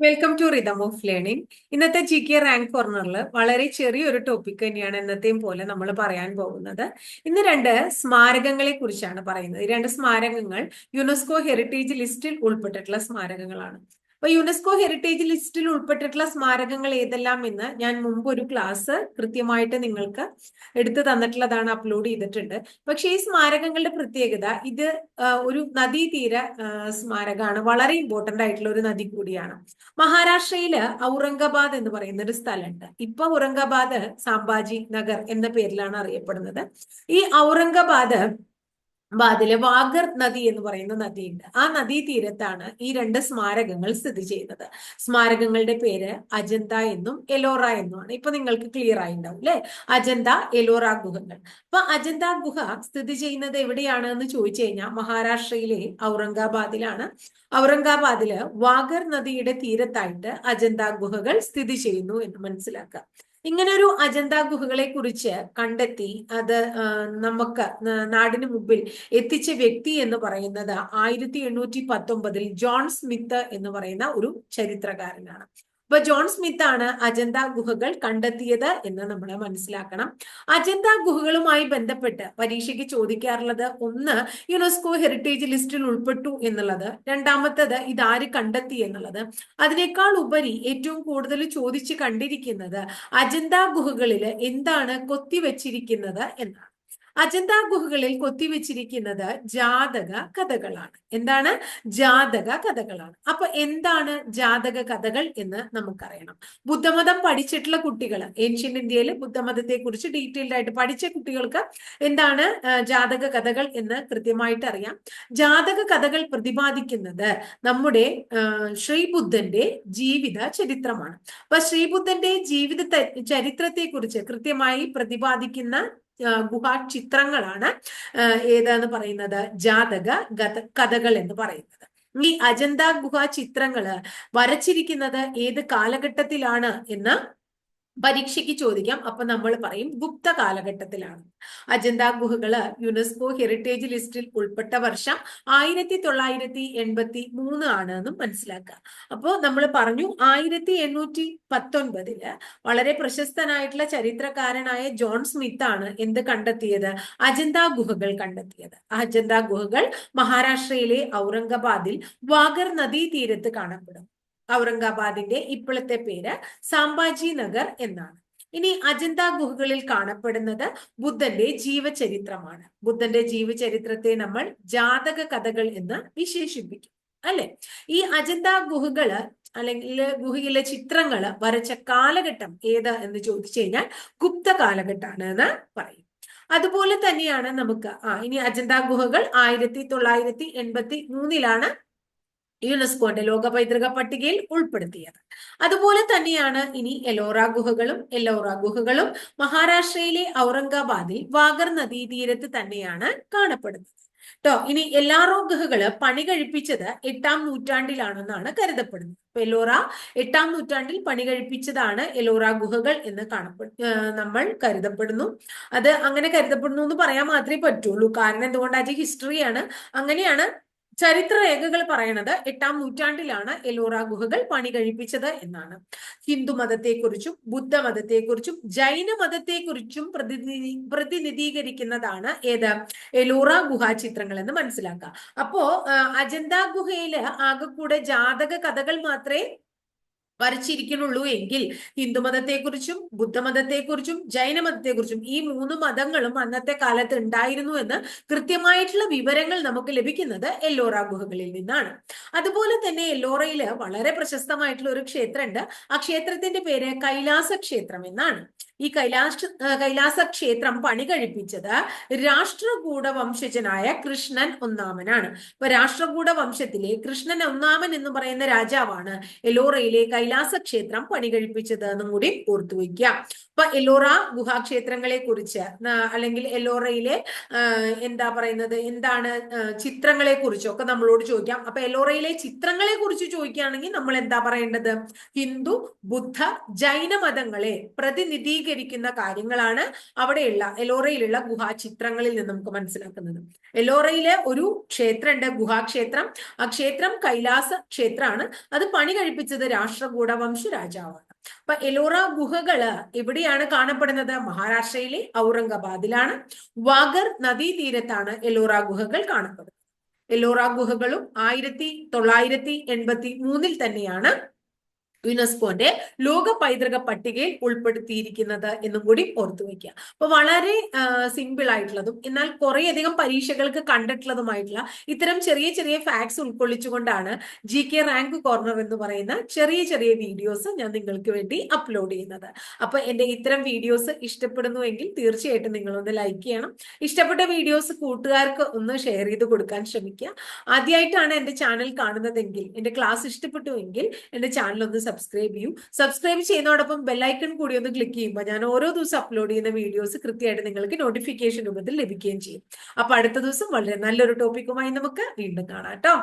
Welcome to rhythm of learning ഇന്നത്തെ G K rank കോർണറിൽ വളരെ ചെറിയൊരു ടോപ്പിക് തന്നെയാണ് എന്നത്തെയും പോലെ നമ്മൾ പറയാൻ പോകുന്നത്. ഇന്ന് രണ്ട് സ്മാരകങ്ങളെ കുറിച്ചാണ് പറയുന്നത്. ഈ രണ്ട് സ്മാരകങ്ങൾ യുനെസ്കോ ഹെറിറ്റേജ് ലിസ്റ്റിൽ ഉൾപ്പെട്ടിട്ടുള്ള സ്മാരകങ്ങളാണ്. അപ്പൊ യുനെസ്കോ ഹെറിറ്റേജ് ലിസ്റ്റിൽ ഉൾപ്പെട്ടിട്ടുള്ള സ്മാരകങ്ങൾ ഏതെല്ലാം എന്ന് ഞാൻ മുമ്പ് ഒരു ക്ലാസ് കൃത്യമായിട്ട് നിങ്ങൾക്ക് എടുത്തു തന്നിട്ടുള്ളതാണ് അപ്ലോഡ് ചെയ്തിട്ടുണ്ട്. പക്ഷേ ഈ സ്മാരകങ്ങളുടെ പ്രത്യേകത ഇത് ഒരു നദീതീര സ്മാരകമാണ്. വളരെ ഇമ്പോർട്ടന്റ് ആയിട്ടുള്ള ഒരു നദി കൂടിയാണ്. മഹാരാഷ്ട്രയിൽ ഔറംഗാബാദ് എന്ന് പറയുന്ന ഒരു സ്ഥലമുണ്ട്. ഇപ്പൊ ഔറംഗാബാദ് സാംബാജി നഗർ എന്ന പേരിലാണ് അറിയപ്പെടുന്നത്. ഈ ഔറംഗാബാദ് ബാദിലെ വാഗർ നദി എന്ന് പറയുന്ന നദിയുണ്ട്. ആ നദീ തീരത്താണ് ഈ രണ്ട് സ്മാരകങ്ങൾ സ്ഥിതി ചെയ്യുന്നത്. സ്മാരകങ്ങളുടെ പേര് അജന്ത എന്നും എലോറ എന്നുമാണ്. ഇപ്പൊ നിങ്ങൾക്ക് ക്ലിയർ ആയിണ്ടാവും അല്ലെ അജന്ത എലോറ ഗുഹകൾ. അപ്പൊ അജന്ത ഗുഹ സ്ഥിതി ചെയ്യുന്നത് എവിടെയാണ് എന്ന് ചോദിച്ചു കഴിഞ്ഞാൽ മഹാരാഷ്ട്രയിലെ ഔറംഗാബാദിലാണ്. ഔറംഗാബാദിൽ വാഗർ നദിയുടെ തീരത്തായിട്ട് അജന്ത ഗുഹകൾ സ്ഥിതി ചെയ്യുന്നു എന്ന് മനസ്സിലാക്കുക. ഇങ്ങനെ ഒരു അജന്ത ഗുഹകളെ കുറിച്ച് കണ്ടെത്തി അത് നമുക്ക് നാടിന് മുമ്പിൽ എത്തിച്ച വ്യക്തി എന്ന് പറയുന്നത് ആയിരത്തി എണ്ണൂറ്റി പത്തൊമ്പതിൽ ജോൺ സ്മിത്ത് എന്ന് പറയുന്ന ഒരു ചരിത്രകാരനാണ്. അപ്പൊ ജോൺ സ്മിത്ത് ആണ് അജന്ത ഗുഹകൾ കണ്ടെത്തിയത് എന്ന് നമ്മൾ മനസ്സിലാക്കണം. അജന്ത ഗുഹകളുമായി ബന്ധപ്പെട്ട് പരീക്ഷയ്ക്ക് ചോദിക്കാറുള്ളത് ഒന്ന് യുനെസ്കോ ഹെറിറ്റേജ് ലിസ്റ്റിൽ ഉൾപ്പെട്ടു എന്നുള്ളത്. രണ്ടാമത്തത് ഇതാര് കണ്ടെത്തി എന്നുള്ളത്. അതിനേക്കാൾ ഉപരി ഏറ്റവും കൂടുതൽ ചോദിച്ചു കണ്ടിരിക്കുന്നത് അജന്ത ഗുഹകളിൽ എന്താണ് കൊത്തിവെച്ചിരിക്കുന്നത് എന്നാണ്. അജന്ത ഗുഹകളിൽ കൊത്തിവെച്ചിരിക്കുന്നത് ജാതക കഥകളാണ്. എന്താണ്? ജാതക കഥകളാണ്. അപ്പൊ എന്താണ് ജാതക കഥകൾ എന്ന് നമുക്കറിയണം. ബുദ്ധമതം പഠിച്ചിട്ടുള്ള കുട്ടികൾ ഏൻഷ്യൻ ഇന്ത്യയിൽ ബുദ്ധമതത്തെ കുറിച്ച് ഡീറ്റെയിൽഡ് ആയിട്ട് പഠിച്ച കുട്ടികൾക്ക് എന്താണ് ജാതക കഥകൾ എന്ന് കൃത്യമായിട്ട് അറിയാം. ജാതക കഥകൾ പ്രതിപാദിക്കുന്നത് നമ്മുടെ ശ്രീബുദ്ധന്റെ ജീവിത ചരിത്രമാണ്. അപ്പൊ ശ്രീബുദ്ധന്റെ ജീവിത ചരിത്രത്തെ കുറിച്ച് കൃത്യമായി പ്രതിപാദിക്കുന്ന ഗുഹാ ചിത്രങ്ങളാണ് ഏതാന്ന് പറയുന്നത്? ജാതക കഥകൾ എന്ന് പറയുന്നത്. ഈ അജന്ത ഗുഹാ ചിത്രങ്ങൾ വരച്ചിരിക്കുന്നത് ഏത് കാലഘട്ടത്തിലാണ് എന്ന് പരീക്ഷയ്ക്ക് ചോദിക്കാം. അപ്പൊ നമ്മൾ പറയും ഗുപ്ത കാലഘട്ടത്തിലാണ്. അജന്ത ഗുഹകൾ യുനെസ്കോ ഹെറിറ്റേജ് ലിസ്റ്റിൽ ഉൾപ്പെട്ട വർഷം ആയിരത്തി തൊള്ളായിരത്തി എൺപത്തി മൂന്ന് ആണ് എന്നും മനസ്സിലാക്കുക. അപ്പോൾ നമ്മൾ പറഞ്ഞു ആയിരത്തി എണ്ണൂറ്റി പത്തൊൻപതിൽ വളരെ പ്രശസ്തനായിട്ടുള്ള ചരിത്രകാരനായ ജോൺ സ്മിത്ത് ആണ് എന്ത് കണ്ടെത്തിയത്? അജന്ത ഗുഹകൾ കണ്ടെത്തിയത്. അജന്ത ഗുഹകൾ മഹാരാഷ്ട്രയിലെ ഔറംഗബാദിൽ വാഗർ നദീ തീരത്ത് കാണപ്പെടും. ഔറംഗാബാദിന്റെ ഇപ്പോഴത്തെ പേര് സാംബാജി നഗർ എന്നാണ്. ഇനി അജന്ത ഗുഹകളിൽ കാണപ്പെടുന്നത് ബുദ്ധന്റെ ജീവചരിത്രമാണ്. ബുദ്ധന്റെ ജീവചരിത്രത്തെ നമ്മൾ ജാതക കഥകൾ എന്ന് വിശേഷിപ്പിക്കും അല്ലെ? ഈ അജന്ത ഗുഹകൾ അല്ലെങ്കിൽ ഗുഹയിലെ ചിത്രങ്ങൾ വരച്ച കാലഘട്ടം ഏത് എന്ന് ചോദിച്ചു കഴിഞ്ഞാൽ ഗുപ്ത കാലഘട്ടമാണ് എന്ന് പറയും. അതുപോലെ തന്നെയാണ് നമുക്ക് ആ ഇനി അജന്ത ഗുഹകൾ ആയിരത്തി തൊള്ളായിരത്തി എൺപത്തി മൂന്നിലാണ് യുനെസ്കോന്റെ ലോക പൈതൃക പട്ടികയിൽ ഉൾപ്പെടുത്തിയത്. അതുപോലെ തന്നെയാണ് ഇനി എലോറ ഗുഹകളും എല്ലോറ ഗുഹകളും മഹാരാഷ്ട്രയിലെ ഔറംഗാബാദിൽ വാഗർ നദീതീരത്ത് തന്നെയാണ് കാണപ്പെടുന്നത്. ട്ടോ ഇനി എല്ലാറോ ഗുഹകൾ പണി കഴിപ്പിച്ചത് എട്ടാം നൂറ്റാണ്ടിലാണെന്നാണ് കരുതപ്പെടുന്നത്. അപ്പൊ എലോറ എട്ടാം നൂറ്റാണ്ടിൽ പണി കഴിപ്പിച്ചതാണ് എലോറ ഗുഹകൾ എന്ന് കാണപ്പെടു നമ്മൾ കരുതപ്പെടുന്നു. അത് അങ്ങനെ കരുതപ്പെടുന്നു എന്ന് പറയാൻ മാത്രമേ പറ്റുള്ളൂ കാരണം എന്തുകൊണ്ടാ? ഹിസ്റ്ററിയാണ്. അങ്ങനെയാണ് ചരിത്രരേഖകൾ പറയണത് എട്ടാം നൂറ്റാണ്ടിലാണ് എലോറ ഗുഹകൾ പണി കഴിപ്പിച്ചത് എന്നാണ്. ഹിന്ദു മതത്തെക്കുറിച്ചും ബുദ്ധ മതത്തെക്കുറിച്ചും ജൈന മതത്തെക്കുറിച്ചും പ്രതിനിധി പ്രതിനിധീകരിക്കുന്നതാണ് ഏത്? എലോറ ഗുഹാ ചിത്രങ്ങൾ എന്ന് മനസ്സിലാക്കുക അപ്പോ അജന്ത ഗുഹയിൽ ആകെക്കൂടെ ജാതക കഥകൾ മാത്രമേ വരച്ചിരിക്കുന്നുള്ളൂ എങ്കിൽ ഹിന്ദുമതത്തെക്കുറിച്ചും ബുദ്ധമതത്തെക്കുറിച്ചും ജൈനമതത്തെക്കുറിച്ചും ഈ മൂന്ന് മതങ്ങളും അന്നത്തെ കാലത്ത് ഉണ്ടായിരുന്നു എന്ന് കൃത്യമായിട്ടുള്ള വിവരങ്ങൾ നമുക്ക് ലഭിക്കുന്നത് എല്ലോറ ഗുഹകളിൽ നിന്നാണ്. അതുപോലെ തന്നെ എല്ലോറയിൽ വളരെ പ്രശസ്തമായിട്ടുള്ള ഒരു ക്ഷേത്രമുണ്ട്. ആ ക്ഷേത്രത്തിന്റെ പേര് കൈലാസ ക്ഷേത്രം എന്നാണ്. ഈ കൈലാസ കൈലാസ ക്ഷേത്രം പണി കഴിപ്പിച്ചത് രാഷ്ട്രകൂട വംശജനായ കൃഷ്ണൻ ഒന്നാമനാണ്. ഇപ്പൊ രാഷ്ട്രകൂട വംശത്തിലെ കൃഷ്ണൻ ഒന്നാമൻ എന്ന് പറയുന്ന രാജാവാണ് എലോറയിലെ കൈലാസ ക്ഷേത്രം പണി കഴിപ്പിച്ചത് എന്നും കൂടി ഓർത്തു വയ്ക്കുക. അപ്പൊ എലോറ ഗുഹാക്ഷേത്രങ്ങളെ കുറിച്ച് അല്ലെങ്കിൽ എലോറയിലെ എന്താ പറയുന്നത് എന്താണ് ചിത്രങ്ങളെ കുറിച്ചൊക്കെ നമ്മളോട് ചോദിക്കാം. അപ്പൊ എലോറയിലെ ചിത്രങ്ങളെ കുറിച്ച് ചോദിക്കുകയാണെങ്കിൽ നമ്മൾ എന്താ പറയേണ്ടത്? ഹിന്ദു ബുദ്ധ ജൈന മതങ്ങളെ പ്രതിനിധീ സ്ഥിരീകരിക്കുന്ന കാര്യങ്ങളാണ് അവിടെയുള്ള എലോറയിലുള്ള ഗുഹാചിത്രങ്ങളിൽ നിന്ന് നമുക്ക് മനസ്സിലാക്കുന്നത്. എലോറയിലെ ഒരു ക്ഷേത്രമുണ്ട് ഗുഹാക്ഷേത്രം. ആ ക്ഷേത്രം കൈലാസ ക്ഷേത്രമാണ്. അത് പണി കഴിപ്പിച്ചത് രാഷ്ട്രകൂട വംശ രാജാവാണ് അപ്പൊ എലോറ ഗുഹകൾ എവിടെയാണ് കാണപ്പെടുന്നത്? മഹാരാഷ്ട്രയിലെ ഔറംഗാബാദിലാണ്. വാഗർ നദീതീരത്താണ് എലോറ ഗുഹകൾ കാണപ്പെടുന്നത്. എലോറ ഗുഹകളും ആയിരത്തി തൊള്ളായിരത്തി എൺപത്തി മൂന്നിൽ തന്നെയാണ് യുനെസ്കോന്റെ ലോക പൈതൃക പട്ടികയിൽ ഉൾപ്പെടുത്തിയിരിക്കുന്നത് എന്നും കൂടി ഓർത്തു വയ്ക്കുക. അപ്പൊ വളരെ സിമ്പിൾ ആയിട്ടുള്ളതും എന്നാൽ കുറേയധികം പരീക്ഷകൾക്ക് കണ്ടിട്ടുള്ളതുമായിട്ടുള്ള ഇത്തരം ചെറിയ ചെറിയ ഫാക്ട്സ് ഉൾക്കൊള്ളിച്ചുകൊണ്ടാണ് ജി കെ റാങ്ക് കോർണർ എന്ന് പറയുന്ന ചെറിയ ചെറിയ വീഡിയോസ് ഞാൻ നിങ്ങൾക്ക് വേണ്ടി അപ്ലോഡ് ചെയ്യുന്നത്. അപ്പൊ എന്റെ ഇത്തരം വീഡിയോസ് ഇഷ്ടപ്പെടുന്നുവെങ്കിൽ തീർച്ചയായിട്ടും നിങ്ങളൊന്ന് ലൈക്ക് ചെയ്യണം. ഇഷ്ടപ്പെട്ട വീഡിയോസ് കൂട്ടുകാർക്ക് ഒന്ന് ഷെയർ ചെയ്ത് കൊടുക്കാൻ ശ്രമിക്കുക. ആദ്യമായിട്ടാണ് എന്റെ ചാനൽ കാണുന്നതെങ്കിൽ എന്റെ ക്ലാസ് ഇഷ്ടപ്പെട്ടുവെങ്കിൽ എന്റെ ചാനൽ ഒന്ന് സബ്സ്ക്രൈബ് ചെയ്യൂ. സബ്സ്ക്രൈബ് ചെയ്യുന്നതോടൊപ്പം ബെല്ലൈക്കൺ കൂടി ഒന്ന് ക്ലിക്ക് ചെയ്യുമ്പോൾ ഞാൻ ഓരോ ദിവസം അപ്ലോഡ് ചെയ്യുന്ന വീഡിയോസ് കൃത്യമായിട്ട് നിങ്ങൾക്ക് നോട്ടിഫിക്കേഷൻ രൂപത്തിൽ ലഭിക്കുകയും ചെയ്യും. അപ്പൊ അടുത്ത ദിവസം വളരെ നല്ലൊരു ടോപ്പിക്കുമായി നമുക്ക് വീണ്ടും കാണാം കേട്ടോ.